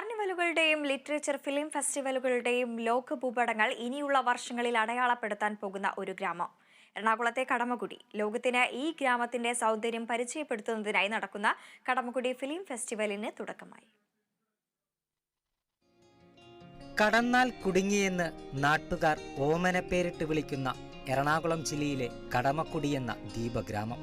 കാർണിവലുകളുടെയും literature film ഫെസ്റ്റിവലുകളുടെയും ലോക ഭൂപടങ്ങൾ ഇനിയുള്ള വർഷങ്ങളിൽ അടയാളപ്പെടുത്താൻ പോകുന്ന ഒരു ഗ്രാമം. എറണാകുളത്തെ കടമകുടി. ലോകത്തിന് ഈ ഗ്രാമത്തിന്റെ സൗന്ദര്യം പരിചയപ്പെടുത്തുന്നതിനായി നടക്കുന്ന കടമകുടി ഫിലിം ഫെസ്റ്റിവലിന് തുടക്കമായി. കടന്നാൽ കുടുങ്ങിയെന്ന് നാട്ടുകാർ ഓമന പേരിട്ട് വിളിക്കുന്ന എറണാകുളം ജില്ലയിലെ കടമക്കുടി എന്ന ദ്വീപഗ്രാമം.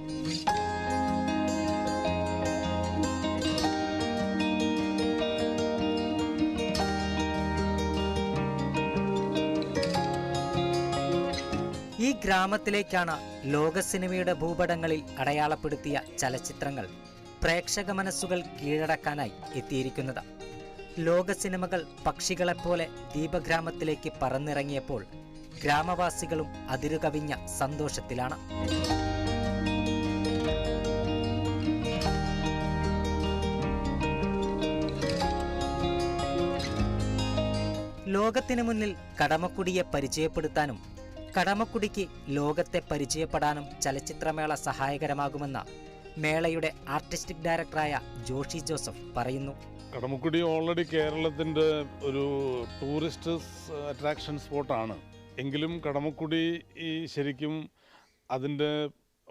ഈ ഗ്രാമത്തിലേക്കാണ് ലോക സിനിമയുടെ ഭൂപടങ്ങളിൽ അടയാളപ്പെടുത്തിയ ചലച്ചിത്രങ്ങൾ പ്രേക്ഷക മനസ്സുകൾ കീഴടക്കാനായി എത്തിയിരിക്കുന്നത്. ലോക സിനിമകൾ പക്ഷികളെപ്പോലെ ദീപഗ്രാമത്തിലേക്ക് പറന്നിറങ്ങിയപ്പോൾ ഗ്രാമവാസികളും അതിരുകവിഞ്ഞ സന്തോഷത്തിലാണ്. ലോകത്തിനു മുന്നിൽ കടമക്കുടിയെ പരിചയപ്പെടുത്താനും കടമക്കുടിക്ക് ലോകത്തെ പരിചയപ്പെടാനും ചലച്ചിത്രമേള സഹായകരമാകുമെന്ന് മേളയുടെ ആർട്ടിസ്റ്റിക് ഡയറക്ടറായ ജോഷി ജോസഫ് പറയുന്നു. കടമക്കുടി ഓൾറെഡി കേരളത്തിന്റെ ഒരു ടൂറിസ്റ്റ് അട്രാക്ഷൻ സ്പോട്ടാണ്. എങ്കിലും കടമക്കുടി ഈ ശരിക്കും അതിന്റെ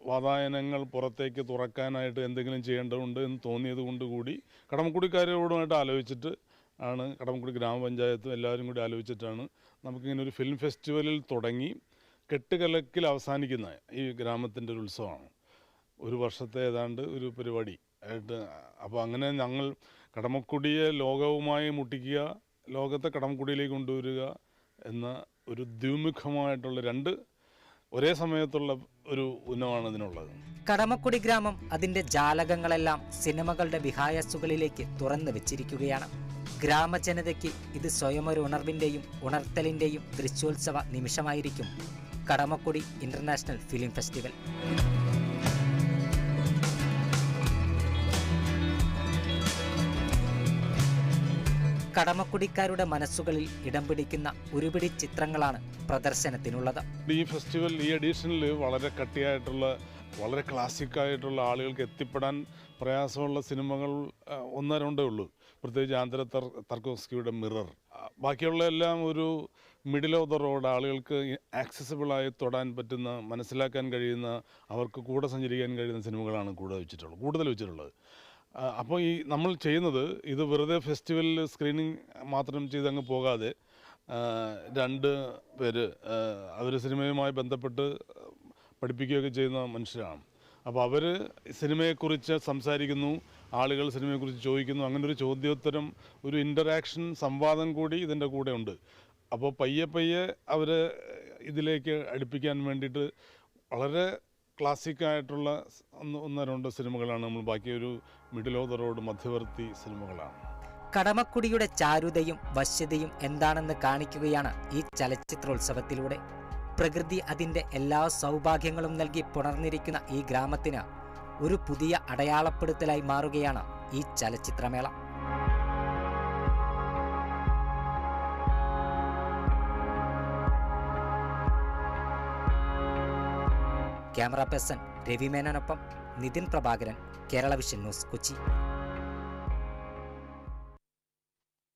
വാതായനങ്ങൾ പുറത്തേക്ക് തുറക്കാനായിട്ട് എന്തെങ്കിലും ചെയ്യേണ്ടതുണ്ട് എന്ന് തോന്നിയത് കൊണ്ട് കൂടി കടമക്കുടിക്കാരോടുമായിട്ട് ആലോചിച്ചിട്ട് ആണ്. കടമക്കുടി ഗ്രാമപഞ്ചായത്തും എല്ലാവരും കൂടി ആലോചിച്ചിട്ടാണ് നമുക്കിങ്ങനെ ഒരു ഫിലിം ഫെസ്റ്റിവലിൽ തുടങ്ങി കെട്ടുകലക്കിൽ അവസാനിക്കുന്ന ഈ ഗ്രാമത്തിന്റെ ഒരു ഉത്സവമാണ്. ഒരു വർഷത്തെ ഏതാണ്ട് ഒരു പരിപാടി ആയിട്ട് അപ്പോൾ അങ്ങനെ ഞങ്ങൾ കടമക്കുടിയെ ലോകവുമായി മുട്ടിക്കുക ലോകത്തെ കടമക്കുടിയിലേക്ക് കൊണ്ടുവരിക എന്ന ഒരു ദ്വിമുഖമായിട്ടുള്ള രണ്ട് ഒരേ സമയത്തുള്ള ഒരു ഉന്നമാണ് അതിനുള്ളത്. കടമക്കുടി ഗ്രാമം അതിന്റെ ജാലകങ്ങളെല്ലാം സിനിമകളുടെ വിഹായസുകളിലേക്ക് തുറന്നു വെച്ചിരിക്കുകയാണ്. ഗ്രാമജനതയ്ക്ക് ഇത് സ്വയമൊരു ഉണർവിന്റെയും ഉണർത്തലിന്റെയും ദൃശ്യോത്സവ നിമിഷമായിരിക്കും. Kadamakkudi international film festival. കടമക്കുടിക്കാരുടെ മനസ്സുകളിൽ ഇടം പിടിക്കുന്ന ഒരുപിടി ചിത്രങ്ങളാണ് പ്രദർശനത്തിനുള്ളത്. ഈ ഫെസ്റ്റിവൽ ഈ എഡിഷനിൽ വളരെ കട്ടിയായിട്ടുള്ള വളരെ ക്ലാസിക് ആയിട്ടുള്ള ആളുകൾക്ക് എത്തിപ്പെടാൻ പ്രയാസമുള്ള സിനിമകൾ ഒന്നരണ്ടേ ഒന്നോ രണ്ടേ ഉള്ളൂ. പ്രത്യേകിച്ച് ആന്ധ്ര തർക്കോസ്കിയുടെ മിറർ. ബാക്കിയുള്ള എല്ലാം ഒരു മിഡിൽ ഓഫ് ദ റോഡ് ആളുകൾക്ക് ആക്സസിബിളായി തൊടാൻ പറ്റുന്ന മനസ്സിലാക്കാൻ കഴിയുന്ന അവർക്ക് കൂടെ സഞ്ചരിക്കാൻ കഴിയുന്ന സിനിമകളാണ് കൂടുതൽ വെച്ചിട്ടുള്ളത് കൂടുതൽ വെച്ചിട്ടുള്ളത്. അപ്പോൾ ഈ നമ്മൾ ചെയ്യുന്നത് ഇത് വെറുതെ ഫെസ്റ്റിവലിൽ സ്ക്രീനിങ് മാത്രം ചെയ്തങ്ങ് പോകാതെ രണ്ട് പേര് അവർ സിനിമയുമായി ബന്ധപ്പെട്ട് പഠിപ്പിക്കുകയൊക്കെ ചെയ്യുന്ന മനുഷ്യരാണ്. അപ്പോൾ അവർ സിനിമയെക്കുറിച്ച് സംസാരിക്കുന്നു ആളുകൾ സിനിമയെക്കുറിച്ച് ചോദിക്കുന്നു അങ്ങനെ ഒരു ചോദ്യോത്തരം ഒരു ഇന്ററാക്ഷൻ സംവാദം കൂടി ഇതിന്റെ കൂടെ ഉണ്ട്. അപ്പോൾ പയ്യെ പയ്യെ അവർ ഇതിലേക്ക് അടുപ്പിക്കാൻ വേണ്ടിയിട്ട് വളരെ ക്ലാസിക് ആയിട്ടുള്ള സ് ഒന്ന് രണ്ട് സിനിമകളാണ് നമ്മൾ ബാക്കി ഒരു മിഡിൽ ഓഫ് ദ റോഡ് മധ്യവർത്തി സിനിമകളാണ്. കടമക്കുടിയുടെ ചാരുതയും വശ്യതയും എന്താണെന്ന് കാണിക്കുകയാണ് ഈ ചലച്ചിത്രോത്സവത്തിലൂടെ. പ്രകൃതി അതിന്റെ എല്ലാ സൗഭാഗ്യങ്ങളും നൽകി പുണർന്നിരിക്കുന്ന ഈ ഗ്രാമത്തിന് ഒരു പുതിയ അടയാളപ്പെടുത്തലായി മാറുകയാണ് ഈ ചലച്ചിത്രമേള. ക്യാമറ പേഴ്സൺ രവി മേനോനൊപ്പം നിതിൻ പ്രഭാകരൻ കേരള വിഷൻ ന്യൂസ് കൊച്ചി.